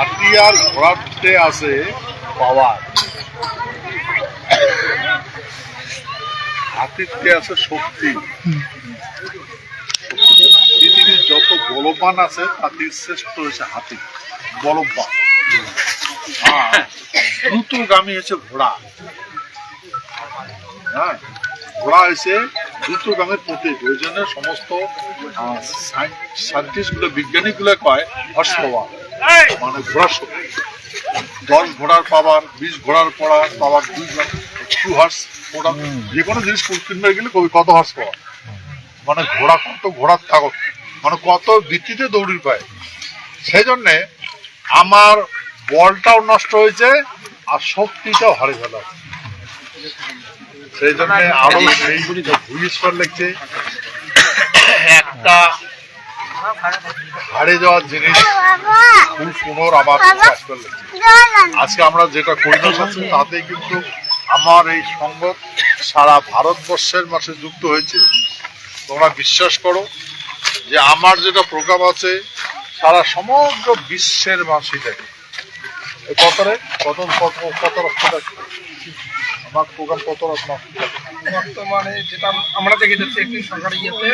হাতি আর ঘোড়াতে আছে পাওয়ার। হাতিতে আছে শক্তি। পৃথিবীর যত বলবান আছে, তাদের শ্রেষ্ঠ হয়েছে হাতি। বলবান। আর দ্রুতগামী হচ্ছে ঘোড়া। হ্যাঁ ঘোড়া হয়েছে দ্রুতগামীর প্রতীক। ওই জন্য সমস্ত সায়েন্টিস্টগুলো বিজ্ঞানী গুলো কয় পাওয়ার। মানে ঘোড়ার শক্তি দশ ঘোড়ার পাওয়ার বিশ ঘোড়ার পড়া পাওয়ার দুই টু হর্স ওটা যে কোনো জিনিস কিনতে গেলে কবি কত হার্স পাওয়ার মানে ঘোড়া কত ঘোড়ার থাকত মানে কত ভিত্তিতে দৌড়ি পায় সেই জন্যে আমার বলটাও নষ্ট হয়েছে আর শক্তিটাও হারে ফেলা সেই জন্য আরও সেই ভূমিস্ফর লিখছে একটা হারিয়ে যাওয়ার জিনিস খুব পুনর আবার করে আজকে আমরা যেটা করিনা পাচ্ছি তাতে কিন্তু আমার এই সংগত সারা ভারতবর্ষের মাসে যুক্ত হয়েছে। তোমরা বিশ্বাস করো যে আমার যেটা প্রোগ্রাম আছে সারা সমগ্র বিশ্বের মাসে দেখে। এই কতরে কত কত কত রক্ত আমার প্রোগ্রাম কত রকম বর্তমানে যেটা আমরা দেখে যাচ্ছি একটি সরকারি ইয়েতে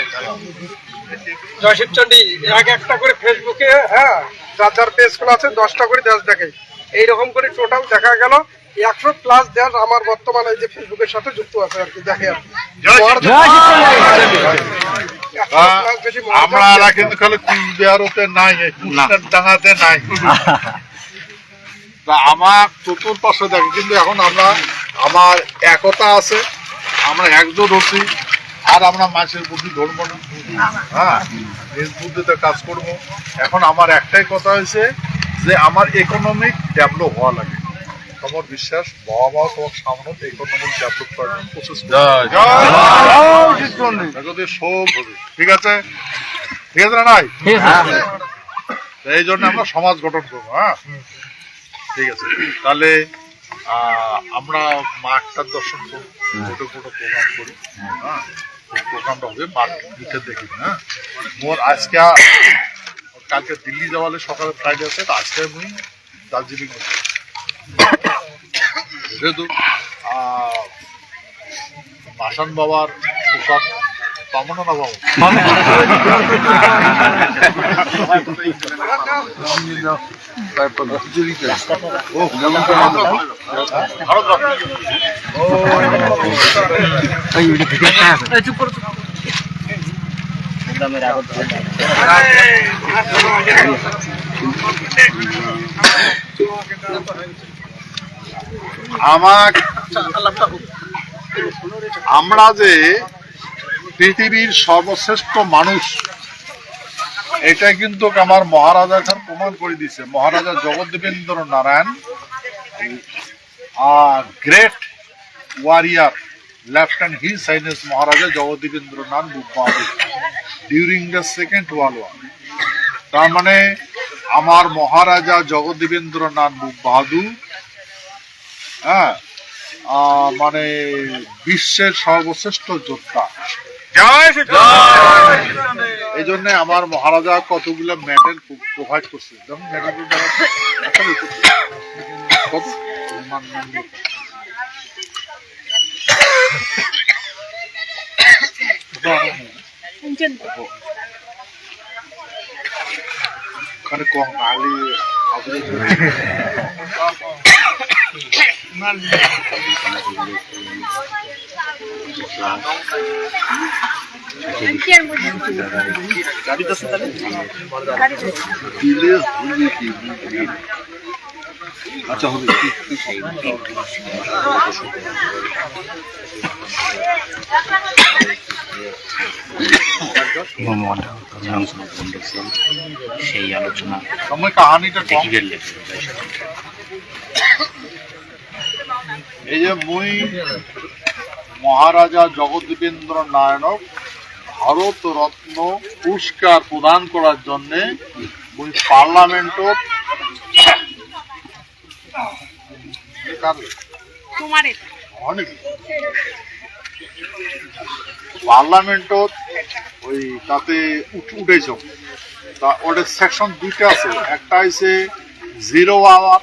জয়শিবচন্ডী এক একটা করে ফেসবুকে হ্যাঁ যার যার পেজ খোলা আছে দশটা করে দেশ দেখে। এইরকম করে টোটাল দেখা গেল একশো প্লাস দেশ আমার বর্তমানে এই যে ফেসবুকের সাথে যুক্ত আছে আর কি দেখে আমরা কিন্তু খালি কুচবিহারতে নাই ডাঙাতে নাই। তা আমার চতুর্পাশে দেখে কিন্তু এখন আমরা আমার একতা আছে আমরা একজোট হচ্ছি আর আমরা মাছের বুদ্ধি ধরবো না। হ্যাঁ নিজ বুদ্ধিতে কাজ করব। এখন আমার একটাই কথা হয়েছে যে আমার ইকোনমিক ডেভেলপ হওয়া লাগে। তোমার বিশ্বাস বাবা মা তোমার সামনে ইকোনমিক ডেভেলপ করার প্রসেস যদি সব হবে। ঠিক আছে? ঠিক আছে না নাই? তো এই জন্য আমরা সমাজ গঠন করব হ্যাঁ। ঠিক আছে। তাহলে আমরা মাঠটার দর্শন করব ছোট ছোট প্রোগ্রাম করি। হ্যাঁ প্রোগ্রামটা হবে মাঠ মিটে দেখি হ্যাঁ। মোর আজকে কালকে দিল্লি যাওয়ালে সকালে ফ্লাইট আছে তো আজকে মুই দার্জিলিং যেহেতু মাসান বাবার পোশাক আমার আমরা যে পৃথিবীর সর্বশ্রেষ্ঠ মানুষ। এটা কিন্তু আমার মহারাজা খান প্রমাণ করে দিছে Maharaja Jagaddipendra Narayan great warrior lieutenant his highness Maharaja Jagaddipendra Nath বুকবাবু during the second world war তার মানে আমার মহারাজা জগদ্দেবেন্দ্র বুক বাহাদুর হ্যাঁ মানে বিশ্বের সর্বশ্রেষ্ঠ যোদ্ধা। এই জন্য আমার মহারাজা কতগুলো মেডেল প্রোভাইড করছে। যেমন মেডেল ওখানে আচ্ছা হবে। সেই আলোচনা সময় কাহানিটা কম। দেখি গেলে এই যে মুই মহারাজা জগদ্দীপেন্দ্র নারায়ণক ভারত রত্ন পুরস্কার প্রদান করার জন্য মুই পার্লামেন্টত পার্লামেন্টত ওই তাতে উঠ- উঠেছ। তা ওটার সেকশন দুইটা আছে। একটা হইছে জিরো আওয়ার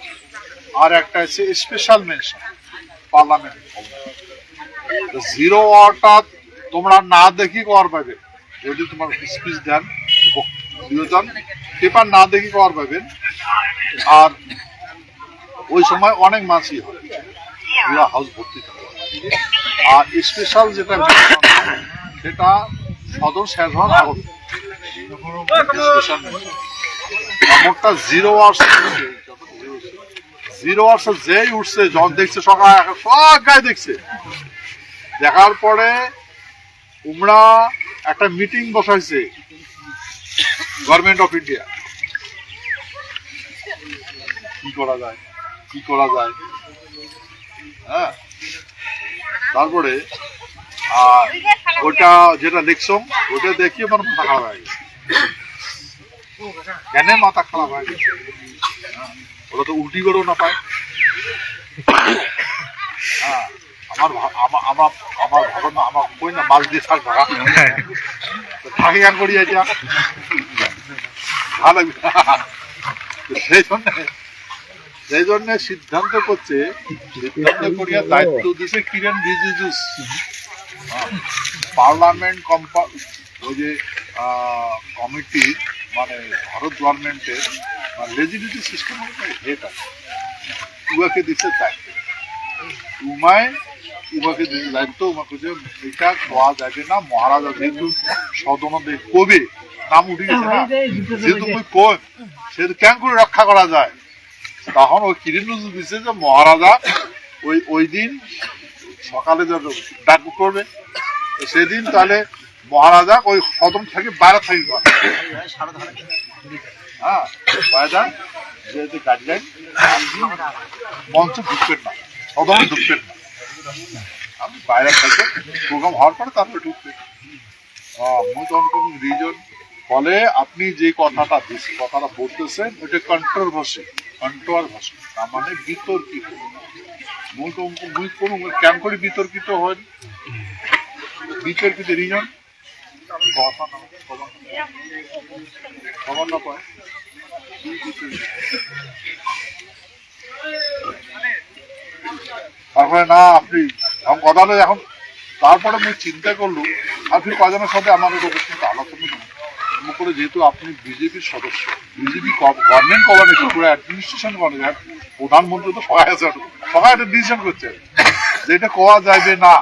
আর একটা আছে স্পেশাল মেনশন পার্লামেন্ট। জিরো আওয়ারটা তোমরা না দেখি কর পাবে যদি তোমার স্পিচ দেন বিয়োজন পেপার না দেখি কর পাবেন আর ওই সময় অনেক মাছই হয়। পুরা হাউস ভর্তি থাকে। আর স্পেশাল যেটা সেটা সদর শেষ হওয়ার আগত মোটটা জিরো আওয়ার্স জিরো আওয়ার্স যেই উঠছে যখন দেখছে, সকাল সব গায়ে দেখছে। দেখার পরে উমরা একটা মিটিং বসাইছে গভর্নমেন্ট অফ ইন্ডিয়া কি করা যায়? কি করা যায়? হ্যাঁ? তারপরে, আর ওটা যেটা লিখছো ওটা দেখিয়ে আমার মাথা খারাপ হয়ে গেছে। কেন মাথা খারাপ হয়ে গেছে? ওরা তো উল্টি করেও না পায়। হ্যাঁ, আমার আমার আমার ভাবনা আমার কই না মাছ দিয়ে থাক ভাগা থাকি গান করি এটা। ভালো সেই জন্য সেই জন্য সিদ্ধান্ত করছে সিদ্ধান্ত করিয়া দায়িত্ব দিছে কিরেন রিজিজু। পার্লামেন্ট কম্পা ওই যে কমিটি মানে ভারত গভর্নমেন্টের লেজিটিভ সিস্টেম হেড আছে উহাকে দিছে দায়িত্ব উমায় উমাকে দিছে দায়িত্ব উমাকে যে এটা খোয়া যাবে না মহারাজা যেহেতু সদনদে কবে নাম উঠে গেছে না। যেহেতু ওই কোন সেহেতু কেন করে রক্ষা করা যায়? তখন ওই কিরিন নজরুল দিচ্ছে যে মহারাজা ওই ওই দিন সকালে যে ডাক করবে তো সেদিন তাহলে মহারাজা ওই সদন থেকে বাইরে থাকি হ্যাঁ বাইরে যেহেতু গাইডলাইন মঞ্চে ঢুকবেন না, সদনে ঢুকবেন না। আমি বাইরে থেকে প্রোগ্রাম হওয়ার পরে তারপরে ঢুকবেন তখন কোন রিজন ফলে আপনি যে কথাটা দিস- কথাটা বলতেছেন ওটা কন্ট্রোভার্সি কন্ট্রোভার্সি তার মানে বিতর্কিত। তো মুই কোনো কেমন করে বিতর্কিত হয় বিতর্কিত রিজন কথা না খবর না। পায়? তারপরে না, আপনি কথা হলো এখন তারপরে আমি চিন্তা করল আপনি কজনের সাথে আমার কিন্তু আলোচনা। করে যেহেতু আপনি বিজেপির সদস্য বিজেপি গভর্নমেন্ট কভারেজ পুরো অ্যাডমিনিস্ট্রেশন কভারেজ প্রধানমন্ত্রী তো সবাই আছে সবাই একটা ডিসিশন করছে যে এটা কোয়া যাবে না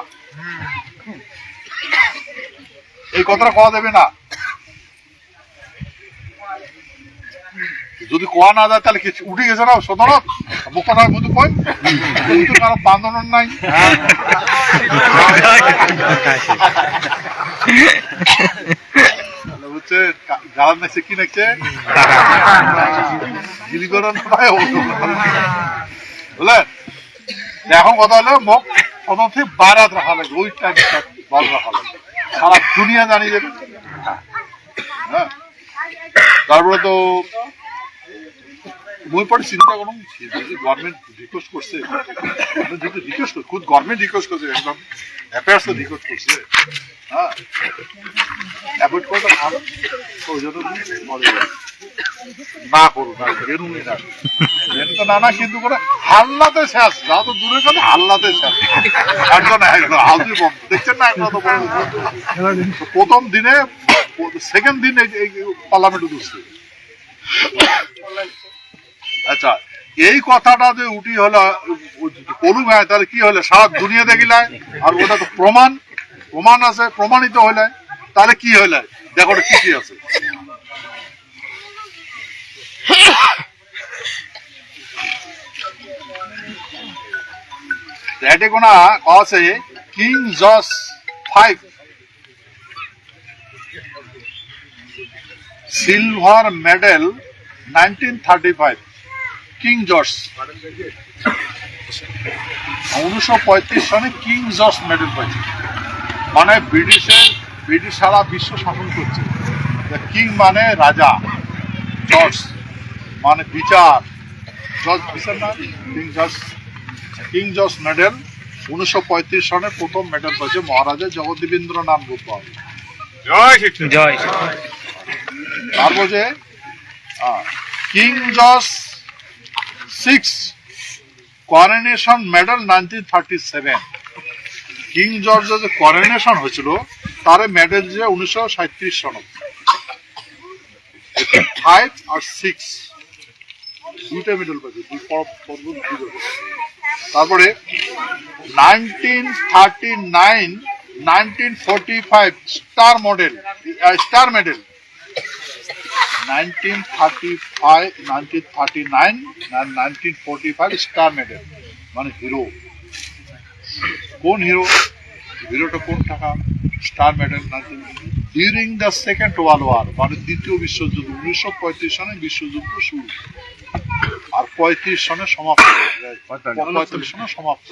এই কথাটা কোয়া যাবে না যদি কোয়া না যায় তাহলে কিছু উঠে গেছে না? সদনত মুখ কথা বুঝতে কই কিন্তু কারও বান্ধন নাই। হচ্ছে গালার নাচছে কি নাচছে এখন কথা হলো প্রথম থেকে বারাত রাখা লাগবে ওই টাইম বল রাখা লাগবে সারা দুনিয়া জানিয়ে দেবে। হ্যাঁ? তারপরে তো মই পরে চিন্তা করুন যদি গভর্নমেন্ট রিকোয়েস্ট করছে যদি রিকোয়েস্ট করছে খুদ গভর্নমেন্ট রিকোয়েস্ট করছে, একদম অ্যাফেয়ার্স তো রিকোয়েস্ট করছে। হ্যাঁ? অ্যাভয়েড করতে ভালো। তো ওই জন্য পরে না করুন, না বেরুনই না। বেরুন তো নানা কিন্তু করে, হাল্লাতে শেষ। যা তো দূরে কথা, হাল্লাতে শেষ। একজন একজন হালদি বন্ধ। দেখছেন না একজন তো প্রথম দিনে সেকেন্ড দিনে এই পার্লামেন্টে ঢুকছে। আচ্ছা এই কথাটা যে উঠি হলো পড়ুক হয় তাহলে কি হলে? সারা দুনিয়া দেখিলায় আর ওটা তো প্রমাণ প্রমাণ আছে, প্রমাণিত হইলে, তাহলে কি হইলে? দেখো কি কি আছে। আছে, king Jos five. Silver medal nineteen thirty five. King George. উনিশশো পঁয়ত্রিশ সনে কিং জর্জ মেডেল পাইছে। মানে ব্রিটিশের ব্রিটিশ সারা বিশ্ব শাসন করছে। কিং মানে রাজা জর্জ মানে বিচার। জর্জ বিচার না king George. King George medal উনিশশো পঁয়ত্রিশ সনে প্রথম মেডেল পাইছে মহারাজা জগদীবেন্দ্রনাথ বুদ্ধ জয় তারপর যে king Jos six coronation medal nineteen thirty seven king জর্জের যে করোনেশন হয়েছিল তার মেডেল যে উনিশশো সাঁত্রিশ সনত ফাইভ আর সিক্স দুইটা মেডেল পাইছে, দুই তারপরে nineteen thirty nine nineteen forty five star medal star medal nineteen thirty five nineteen thirty five star medal মানে হিরো কোন হিরো হিরোটা কোন টাকা? Star the second world war মানে দ্বিতীয় বিশ্বযুদ্ধ, উনিশশো পঁয়ত্রিশ সনে বিশ্বযুদ্ধ শুরু। আর পঁয়ত্রিশ সনে সমাপ্ত। পঁয়তাল্লিশ। সনে সমাপ্ত।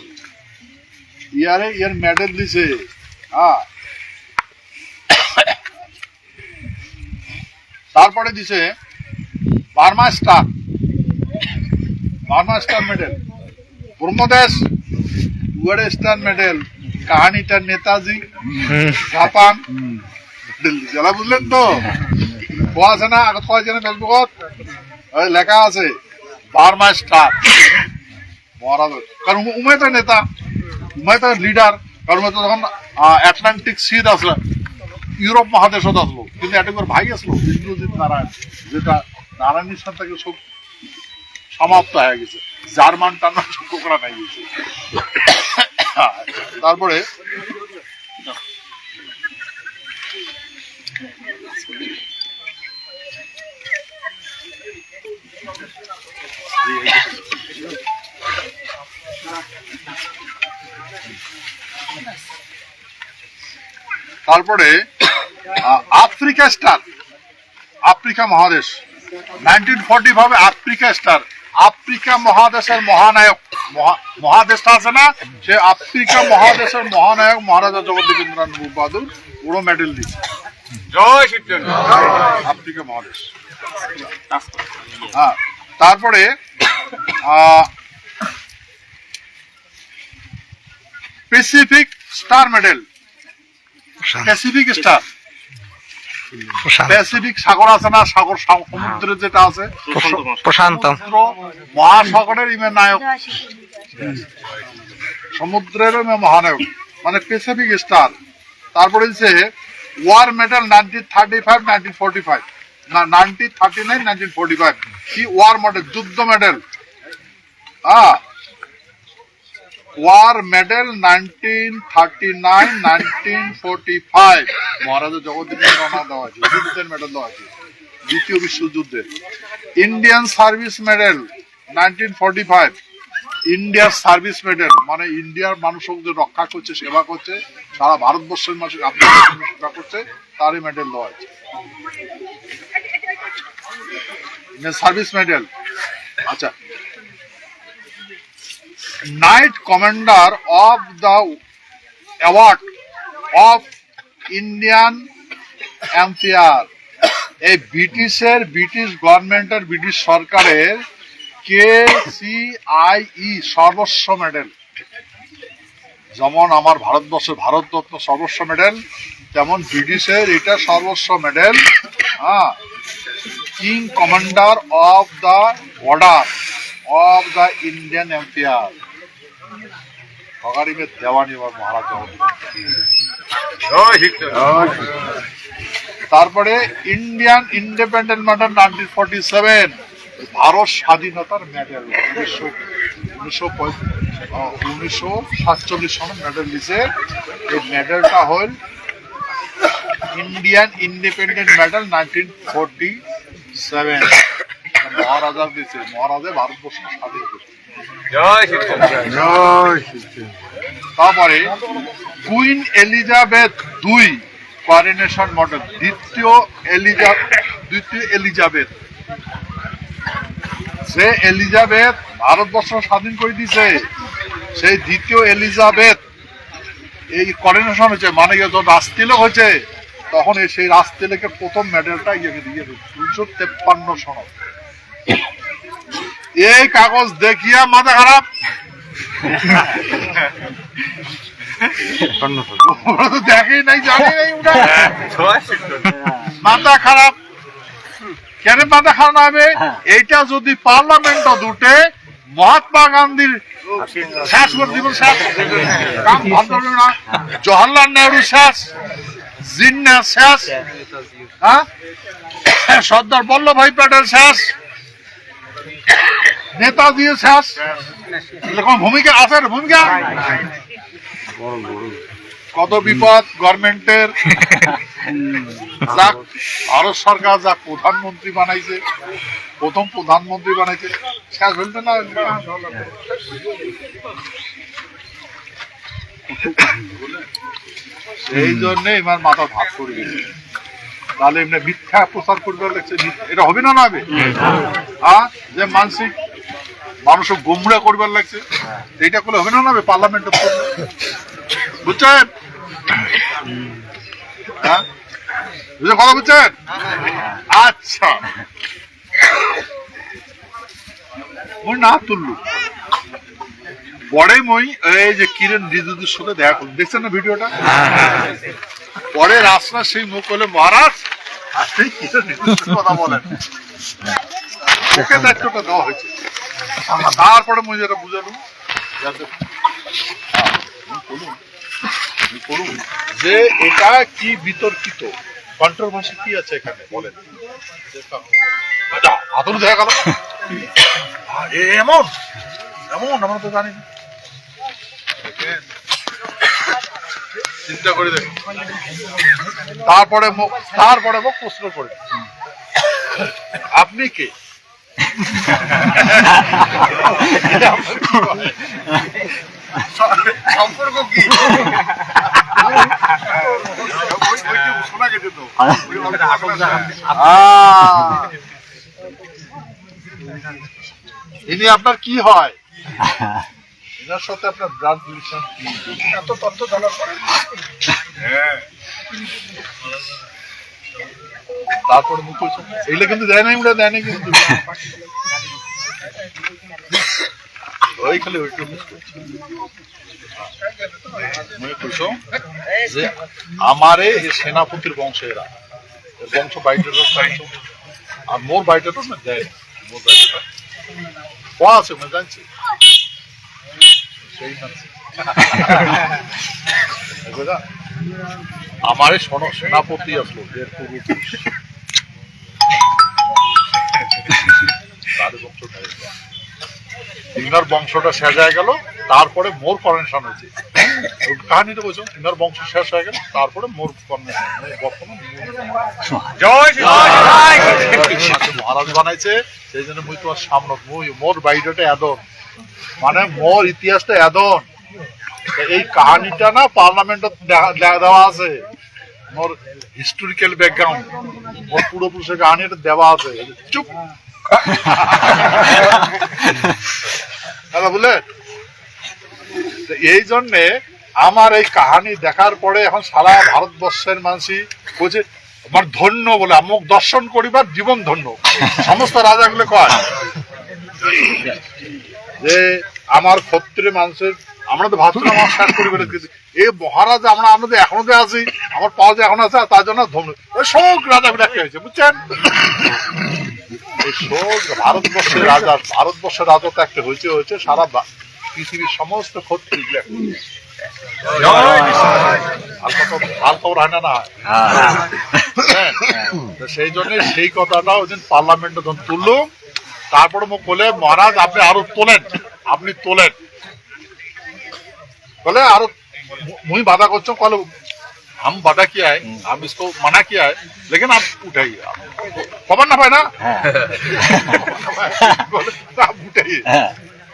ইয়ারে, এর মেডেল দিছে। হ্যাঁ তারপরে দিছে Burma star. Burma star medal. ব্রহ্মদেশ উয়ারে স্টার মেডেল। কাহানিটা নেতাজি। জাপান। মেডেল দিছে বুঝলেন তো? কোয়া আছে না আগত কোয়া আছে না ফেসবুকত ওই লেখা আছে বার্মা স্টার। মহারাজ কারণ উমে- উমে নেতা উমে তো লিডার কারণ তখন আটলান্টিক সিদ আসলো ইউরোপ মহাদেশত আসলো, কিন্তু এটা ভাই আসলো, ইন্দ্রজিৎ নারায়ণ, যেটা নারায়ণের সাথে থেকে সব সমাপ্ত হয়ে গেছে। জার্মান টার্মান সব কোকড়া নাই গেছে। তারপরে তারপরে আফ্রিকা স্টার আফ্রিকা মহাদেশ। নাইনটিন ফোরটি ভাবে আফ্রিকা স্টার আফ্রিকা মহাদেশের মহানায়ক মহা- মহাদেশটা আছে না? সে আফ্রিকা মহাদেশের মহানায়ক মহারাজা জগদীবেন্দ্রনাথ বাহাদুর পুরো মেডেল দিচ্ছে জয় শিবচন্দ্র আফ্রিকা মহাদেশ। হ্যাঁ তারপরে Pacific star medal Pacific star Pacific সাগর আছে না? সাগর সা- সমুদ্রে যেটা আছে। প্রশান্ত। মহাসাগরের ইমে নায়ক। সমুদ্রের মহানায়ক। মানে প্যাসিফিক স্টার তারপরে হচ্ছে war medal nineteen thirty five nineteen forty five না nineteen thirty nine nineteen forty five কি ওয়ার মডেল যুদ্ধ মেডেল হ্যাঁ war medal nineteen thirty nine, nineteen forty five. Maharaja দেওয়া আছে মেডেল দেওয়া আছে, দ্বিতীয় বিশ্বযুদ্ধে Indian service medal, nineteen forty five. ইন্ডিয়ার সার্ভিস মেডেল মানে ইন্ডিয়ার মানুষকে রক্ষা করছে, সেবা করছে, সারা ভারতবর্ষের মানুষ সেবা করছে, তারই মেডেল দেওয়া আছে। Service medal. আচ্ছা knight commander of the award of Indian empire এই ব্রিটিশের, ব্রিটিশ গভর্নমেন্টের, ব্রিটিশ সরকারের কে সি আই ই সর্বস্ব মেডেল। যেমন আমার ভারতবর্ষের ভারতরত্ন সর্বস্ব মেডেল, তেমন ব্রিটিশের এটা সর্বস্ব মেডেল হ্যাঁ king commander of the order of the Indian empire সকারিমে দেওয়ানি আমার মহারাজ জয় তারপরে Indian independent medal nineteen forty seven Bharat স্বাধীনতার মেডেল উনিশশো উনিশশো উনিশশো সাতচল্লিশ সনের মেডেল দিছে এই মেডেলটা হল Indian independent medal nineteen forty seven. Maharaja দিছে। মহারাজা ভারতবর্ষ স্বাধীন করেছে। তারপরে কুইন এলিজাবেথ দুই, কোয়ারিনেশন মডেল, দ্বিতীয় এলিজা দ্বিতীয় এলিজাবেথ। যে এলিজাবেথ ভারতবর্ষ স্বাধীন করে দিছে সেই দ্বিতীয় এলিজাবেথ এই করেনেশন হয়েছে মানে কি যখন রাজতিলক হয়েছে, তখন সেই রাজতিলকের প্রথম মেডেলটা ইয়ে দিয়ে দুশো তেপ্পান্ন সনদ। এই কাগজ দেখিয়া মাথা খারাপ। মাথা খারাপ। কেন মাথা খারাপ হবে? এইটা যদি পার্লামেন্ট শেষ জওয়াহরলাল নেহরু শেষ জিন্না শেষ হ্যাঁ? সর্দার বল্লভাই প্যাটেল শেষ। নেতাজি শেষ এরকম ভূমিকা আছে ভূমিকা? কত বিপদ গভর্নমেন্টের? ভারত সরকার যা প্রধানমন্ত্রী বানাইছে, প্রথম প্রধানমন্ত্রী বানাইছে শেষ হইবে না। সেই জন্য এবার মাথা ভাগ করে তাহলে এমনি মিথ্যা প্রচার করবে লাগছে এটা হবে না না হবে? হ্যাঁ যে মানসিক মানুষও গোমরা করবার লাগছে এইটা করলে হবে না না হবে? পার্লামেন্টে বুঝছেন? হ্যাঁ? কথা বুঝছেন? আচ্ছা। না তুললু পরে মই এই যে কিরণ রিজুদের সাথে দেখা করলাম। দেখছেন না ভিডিওটা? পরে রাস্তা সেই মুখ করলে মহারাজ বলেন। ওকে দায়িত্বটা দেওয়া হয়েছে। তারপরে যেটা বলুন যে এটা কি বিতর্কিত? কন্ট্রোভার্সি কি আছে এখানে? বলেন। আচ্ছা আদর দেখা গেল। এমন এমন, আমরা তো জানি না। চিন্তা করে তারপরে তারপরে মুখ প্রশ্ন করে। আপনি কে? সম্পর্ক কি? ইনি আপনার কি হয়? এনার সাথে আপনার ব্লাড রিলেশন কি? এত তথ্য জানার পরে হ্যাঁ। তারপরে হয়েছে এগুলো কিন্তু দেয় নাই ওটা দেয় নাই কিন্তু। ওই খালি করছে। মনে করছ যে আমারে সেনাপতির বংশ এরা। বংশ বাইটের আর মোর বাইটের না দেয় মোর বাইটের। আছে মানে জানছি? আমারে সন- সেনাপতি আসলো। ইনার বংশটা শেষ হয়ে গেল তারপরে মোর করেনশন হয়েছে। ওই কাহিনীটা বলছো ইনার বংশ শেষ হয়ে গেল তারপরে মোর বর্তমান শ্রী আচ্ছা, মহারাজ বানাইছে সেই জন্য মুই তোমার সামনে মুই মোর বাইরেটা এদন মানে মোর ইতিহাসটা এদন। এই কাহিনীটা না পার্লামেন্টত দেওয়া আছে। মোর হিস্টোরিক্যাল ব্যাকগ্রাউন্ড মোর পূর্বপুরুষের কাহিনী এটা দেওয়া আছে। চুপ। দাদা এই জন্যে আমার এই কাহানি দেখার পরে এখন সারা ভারতবর্ষের মানুষই বলছে, আমার ধন্য বলে আমুক দর্শন করিবার জীবন ধন্য। সমস্ত রাজাগুলো কয়। যে আমার ক্ষত্রে মানুষের আমরা তো ভাবছি আমার শেষ করি কিন্তু এই মহারাজ আমরা আমাদের এখনও যে আছি আমার পাওয়া যে এখন আছে তার জন্য ধন্য। ওই শোক রাজা একটা হয়েছে বুঝছেন? ভারতবর্ষের রাজা ভারতবর্ষের রাজা তো একটা হয়েছে হয়েছে সারা পৃথিবীর সমস্ত খবর হয় না না? হ্যাঁ? তো সেই জন্য সেই কথাটা ওই দিন পার্লামেন্টে যখন তুললুম তারপরে মুখ বলে মহারাজ আপনি আরো তোলেন আপনি তোলেন बोले आरो मुझे बाधा को कल हम बाधा किया है हम इसको मना किया है लेकिन आप उठाइए आप खबर ना पाए ना बोले, आप उठाइए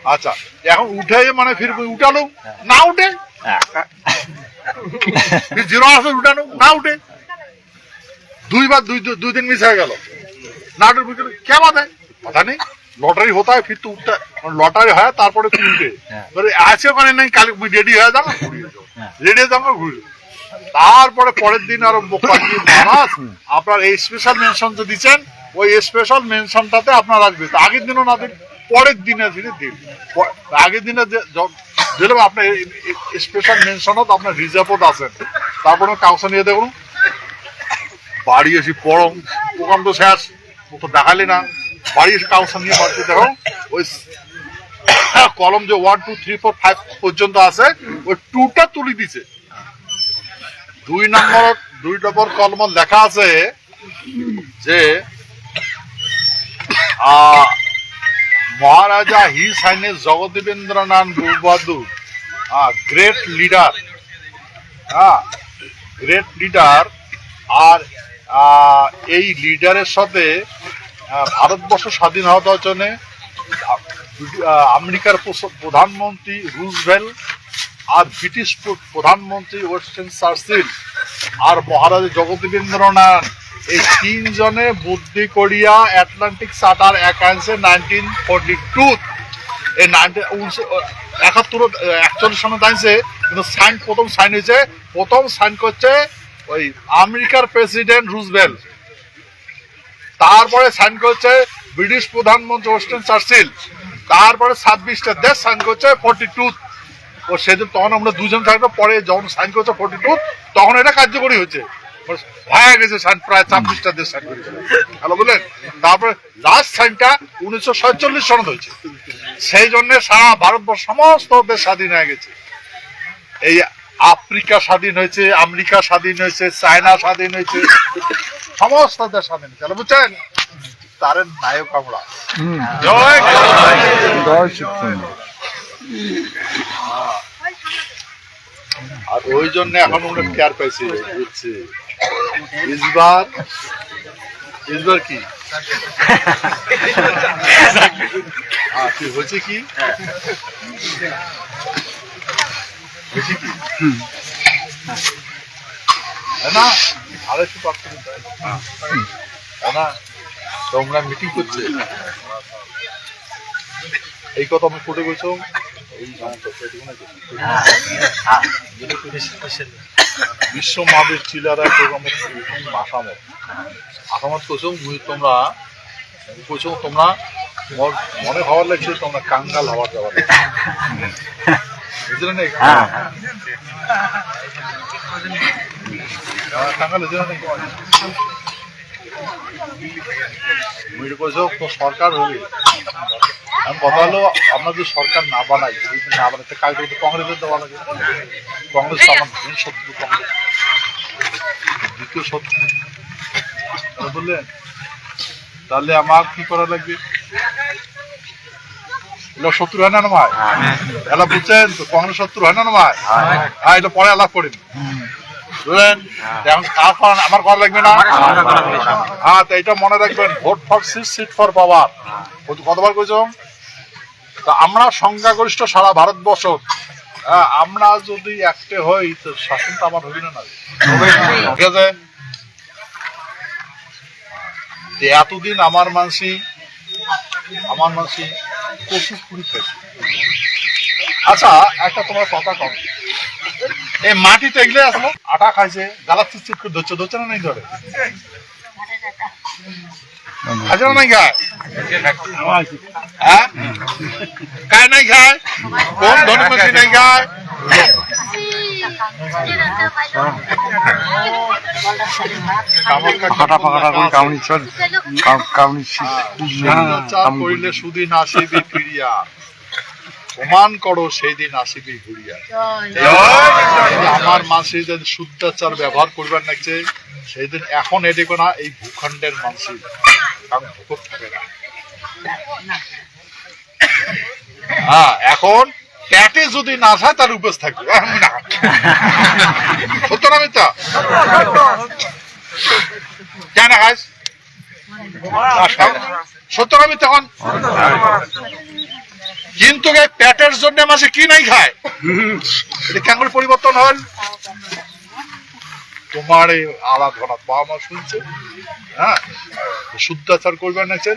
আচ্ছা এখন উঠে মানে ফির উঠালো না উঠে ফির জিরো আসে উঠানো না উঠে দুইবার দুই দুই- দুই দিন মিস হয়ে গেল না উঠে বুঝতে কে বাধা কথা নেই লটারি হতা হয় ফির তো উঠতে লটারি হয় তারপরে উঠে এবারে আছে ওখানে নাই কাল রেডি হয়ে যাব রেডি হয়ে যাব ঘুরে তারপরে পরের দিন আরও পাঠিয়ে মহারাজ আপনার এই স্পেশাল মেনশন যে দিচ্ছেন ওই স্পেশাল মেনশনটাতে আপনার আসবে আগের দিনও না দিন পরের দিনে ধীরে দিন আগের দিনে দিলেও আপনার স্পেশাল মেনশনত আপনার রিজার্ভত আছেন তারপরে কাউসা নিয়ে দেখুন বাড়ি এসে পড়ম প্রোগ্রাম তো শেষ ও তো দেখালি না বাড়ি এসে কাউসা নিয়ে বাড়িতে দেখো, ওই কলম যে one two three four five পর্যন্ত আছে, ওই টুটা তুলি দিছে। দুই নম্বর দুই নম্বর কলম লেখা আছে যে মহারাজা হি সাইনে জগদেবেন্দ্রনাথ বাহাদুর গ্রেট লিডার হ্যাঁ গ্রেট লিডার আর এই লিডারের সাথে ভারতবর্ষ স্বাধীন হওয়ার জন্য আমেরিকার প্রধানমন্ত্রী রুজভেল আর ব্রিটিশ প্রধানমন্ত্রী ওয়েস্টার্ন চার্চিল আর মহারাজা জগদীবেন্দ্রনাথ এই তিনজনে বুদ্ধি করিয়া অ্যাটলান্টিক চার্টার একাংশে নাইনটিন ফোরটি টু এই নাইনটিন একাত্তর একচল্লিশ সনে দাঁড়িয়েছে কিন্তু সাইন, প্রথম সাইন হয়েছে প্রথম সাইন করছে ওই আমেরিকার প্রেসিডেন্ট রুজভেল তারপরে সাইন করছে ব্রিটিশ প্রধানমন্ত্রী ওয়েস্টার্ন চার্চিল তারপরে ছাব্বিশটা দেশ সাইন করছে ফোরটি টু ও সেদিন তখন আমরা দুজন থাকব পরে যখন সাইন করছে ফোরটি টু তখন এটা কার্যকরী হয়েছে। হয়ে গেছে সাইন প্রায় ছাব্বিশটা দেশ সাইন করেছে। হ্যালো বুঝলেন? তারপরে লাস্ট সাইনটা উনিশশো সাতচল্লিশ সনদ হয়েছে। সেই জন্য সারা ভারতবর্ষ সমস্ত দেশ স্বাধীন হয়ে গেছে। এই আফ্রিকা স্বাধীন হয়েছে আমেরিকা স্বাধীন হয়েছে চায়না স্বাধীন হয়েছে। সমস্ত দেশ স্বাধীন হয়েছে। বুঝছেন? তার নায়ক আমরা। জয় জয় শিবচন্দ্র আর ওই জন্য এখন আমরা কেয়ার পাইছি বুঝছি। ইসবার ইসবার কি? হয়েছে কি? না আর একটু। হ্যাঁ। না তোমরা মিটিং করছে? এই কথা আমি কোটে বলছো বিশ্ব মহাবীর চিলারা আসামত আসামত কোচং তোমরা কোচং তোমরা মোর মনে হওয়ার লাগছে তোমরা কাঙ্গাল হওয়ার যাওয়ার সরকার হবে এখন কথা হলো আমরা যদি সরকার না বানাই যদি না বানাই কালকে তো কংগ্রেসের দেওয়া লাগে কংগ্রেস আমার মেন শত্রু কংগ্রেস দ্বিতীয় শত্রু বললেন তাহলে আমার কি করা লাগবে এগুলো শত্রু হয় না না ভাই এলা বুঝছেন? তো কংগ্রেস শত্রু হয় না না হ্যাঁ। এটা পরে আলাপ করেন। বুঝলেন? এখন কার করা আমার করা লাগবে না? হ্যাঁ তো এটা মনে রাখবেন vote for seat seat for power. কতবার কইছো? তো আমরা সংখ্যাগরিষ্ঠ সারা ভারতবর্ষ হ্যাঁ, আমরা যদি একটা হই তো শাসনটা আমার হবে না ঠিক আছে? তো এতদিন আমার মানসি আমার মানসি প্রচুর পুরি আচ্ছা একটা তোমার কথা কম এই মাটিতে এগুলো আসলো আটা খাইছে গালা চিট করে ধরছে ধরছে না নাই ধরে? খাইছে না নাই খায়? হ্যাঁ? খায় নাই খায়? কোন ধরনের নাই খায়? ফাটা ফাটা করে কাউনি চল কাউনি করিলে সুদিন আসিবি ফিরিয়া প্রমাণ করো সেই দিন আসিবি ঘুরিয়া। আমার মাসি যেন শুদ্ধাচার ব্যবহার করবার লাগছে সেই দিন এখন এদিকে না এই ভূখণ্ডের মানসি কারণ ভূখণ্ড থাকে না। হ্যাঁ এখন পেটে যদি না যায় তার উপোস থাকবে। না। সত্য না মিথ্যা কেন আজ সত্য না মিথ্যা এখন? কিন্তু প্যাটের জন্য মাসে কি নাই খায়? কেন করে পরিবর্তন হল তোমার এই আরাধনা বাবা মা শুনছে হ্যাঁ? শুদ্ধাচার করবে না চাই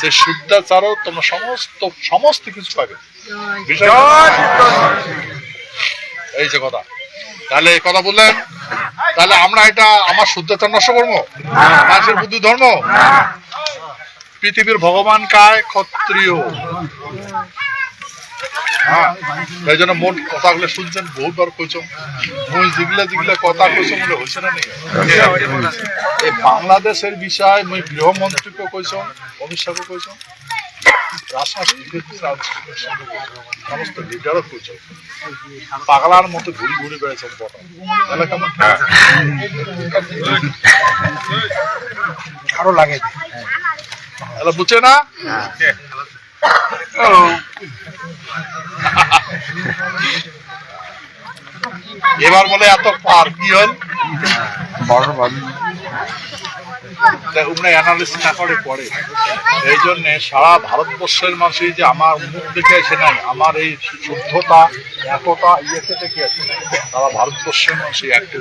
সে শুদ্ধাচারও তোমরা সমস্ত সমস্ত কিছু পাবে। এই যে কথা। তাহলে এই কথা বললেন। তাহলে আমরা এটা আমার শুদ্ধাচার নষ্ট করব? মানুষের বুদ্ধি ধর্ম পৃথিবীর ভগবান কায় ক্ষত্রিয়? হ্যাঁ এই জন্য মোট কথাগুলো শুনছেন বহুবার কইছম মুই যেগুলা যেগুলা কথা কইছম বলে হইছে না নাকি? এই বাংলাদেশের বিষয় মুই গৃহমন্ত্রীকে কইছম অমিত শাহকে কইছম সমস্ত লিডারও পাগলার মতো ঘুরি ঘুরি বেড়েছে বটা। এলাকা মধ্যে আরও লাগে। বুঝছে না? ও। এবার বলে এত পার কি হল? অ্যানালিসিস না করে পরে এই জন্য সারা ভারতবর্ষের মানুষ এই যে আমার মুখ দেখে এসে নাই আমার এই শুদ্ধতা ইয়েতে সারা ভারতবর্ষের মানুষ এই একটা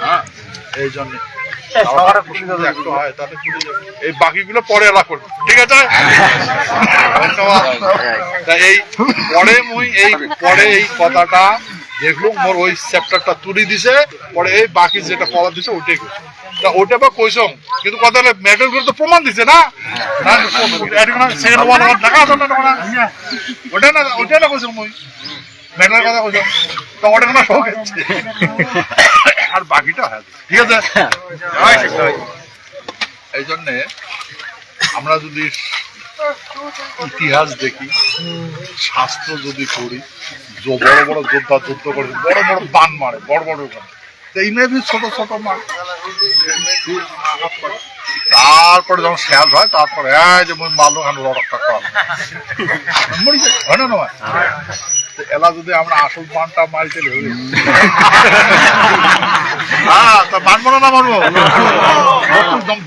হ্যাঁ এই জন্য। এই বাকিগুলো পরে এলা করবে ঠিক আছে? এই পরে মুই এই পরে এই কথাটা দেখলুম মোর ওই চ্যাপ্টারটা তুলি দিছে পরে এই বাকি যেটা কথা দিছে ওটাই তা ওটা বা কইছম কিন্তু কথা হলে ম্যাটার করে তো প্রমাণ দিছে না? না এটা কোনো সেকেন্ড ওয়ান ওয়ান দেখা আছে না না ওটা না ওটা না কইছম মুই? ম্যাটার কথা তো ওটা। আর বাকিটা হয় ঠিক আছে? এই জন্যে আমরা যদি ইতিহাস দেখি শাস্ত্র যদি করি যে বড় বড় যোদ্ধা যুদ্ধ করে বড় বড় বান মারে বড় বড় মেয়ে ছোট ছোট মার। তারপরে যখন শেষ হয় তারপরে এই যে মারলো কেন রক্ত করা মরি যায় হয় না নয় এলা যদি আমরা আসল বানটা মারি তাহলে হবে হ্যাঁ তা মানবো না মারবো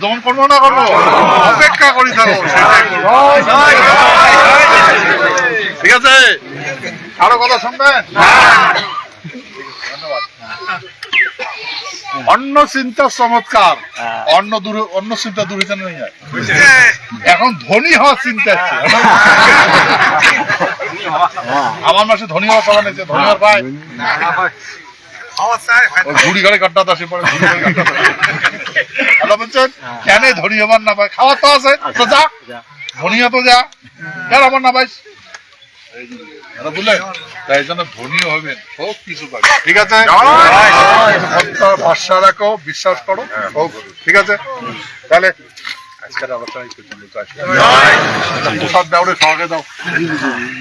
দমন করব না করব? অপেক্ষা করি থাকো। ঠিক আছে? আরও কথা শুনবেন? ধন্যবাদ। অন্য চিন্তা চমৎকার। অন্য দূর অন্য চিন্তা নেই যায় এখন ধনী হওয়ার চিন্তা আছে। আমার মাসে ধনী হওয়ার সবার নেই ধনী হওয়ার ভাই ঘুড়ি ঘরে কাটতে আসে পরে ঘুড়ি ঘরে কাটতে হ্যালো বলছেন? কেন ধনী হবার না ভাই খাওয়া তো আছে তো যা। ধনী তো যা। কেন আমার না ভাই দাদা বুঝলেন তাই জন্য ধনীও হবেন সব কিছু পাবে ঠিক আছে? ভরসা রাখো বিশ্বাস করো সব ঠিক আছে? তাহলে আজকের আলোচনা এই পর্যন্ত আসি। প্রসাদ দাও রে সবাইকে দাও।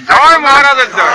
জয় মহারাজের জয়।